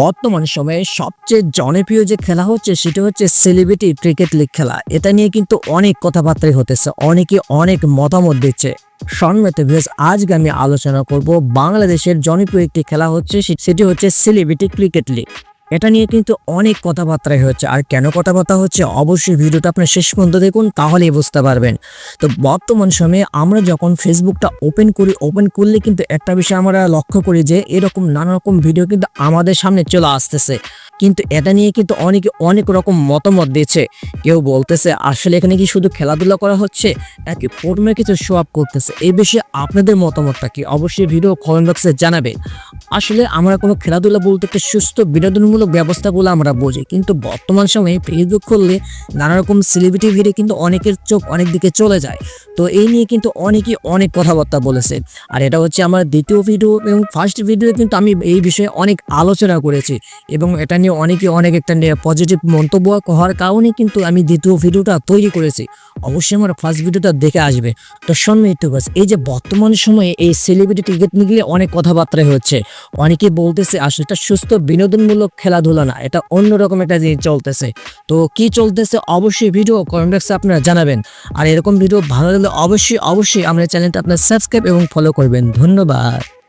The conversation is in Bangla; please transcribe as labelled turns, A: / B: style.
A: বর্তমান সময়ে সবচেয়ে জনপ্রিয় যে খেলা হচ্ছে, সেটা হচ্ছে সেলিব্রিটি ক্রিকেট লিগ খেলা। এটা নিয়ে কিন্তু অনেক কথাবার্তাই হতেছে, অনেকে অনেক মতামত দিচ্ছে। সম্মেতে ভেস আজকে আমি আলোচনা করব বাংলাদেশের জনপ্রিয় একটি খেলা হচ্ছে সেটি হচ্ছে সেলিব্রিটি ক্রিকেট লিগ এটা নিয়ে কিন্তু অনেক কথাবার্তাই হচ্ছে আর কেন কথাবার্তা হচ্ছে অবশ্যই ভিডিওটা আপনার শেষ পর্যন্ত দেখুন, তাহলেই বুঝতে পারবেন। তো বর্তমান সময়ে আমরা যখন ফেসবুকটা ওপেন করি ওপেন করলে কিন্তু একটা বিষয় আমরা লক্ষ্য করি যে, এরকম নানা রকম ভিডিও কিন্তু আমাদের সামনে চলে আসতেছে। কিন্তু এটা নিয়ে কিন্তু অনেকে অনেক রকম মতামত দিয়েছে। কেউ বলতেছে, আসলে এখানে কি শুধু খেলাধুলা করা হচ্ছে? নাকি প্রথমে কিছু শো আপ করতেছে? এই বিষয়ে আপনাদের মতামতটা কি? অবশ্যই ভিডিও কমেন্ট বক্সে জানাবে আসলে আমরা কোনো খেলাধুলা বলতে একটা সুস্থ, বিনোদনমূলক ব্যবস্থাগুলো আমরা বুঝি। কিন্তু বর্তমান সময়ে ফেসবুক খুললে নানা রকম সেলিব্রিটি ভিড়ে কিন্তু অনেকের চোখ অনেক দিকে চলে যায়। তো এই নিয়ে কিন্তু অনেকেই অনেক কথাবার্তা বলেছে। আর এটা হচ্ছে আমার দ্বিতীয় ভিডিও এবং ফার্স্ট ভিডিওতে কিন্তু আমি এই বিষয়ে অনেক আলোচনা করেছি। এবং এটা নিয়ে অনেকে অনেক একটা পজিটিভ মন্তব্য হওয়ার কারণে কিন্তু আমি দ্বিতীয় ভিডিওটা তৈরি করেছি। অবশ্যই আমার ফার্স্ট ভিডিওটা দেখে আসবে। তো বাস এই যে বর্তমান সময়ে এই সেলিব্রিটি ক্রিকেট নিয়ে অনেক কথাবার্তা হচ্ছে। অনেকে বলতেছে, আসলে এটা সুস্থ বিনোদনমূলক খেলাধুলা না, এটা অন্যরকম একটা জিনিস চলতেছে। তো কি চলতেছে অবশ্যই ভিডিও কমেন্ট বক্সে আপনারা জানাবেন। আর এরকম ভিডিও ভালো লাগলে অবশ্যই অবশ্যই আমাদের চ্যানেলটা আপনার সাবস্ক্রাইব এবং ফলো করবেন। ধন্যবাদ।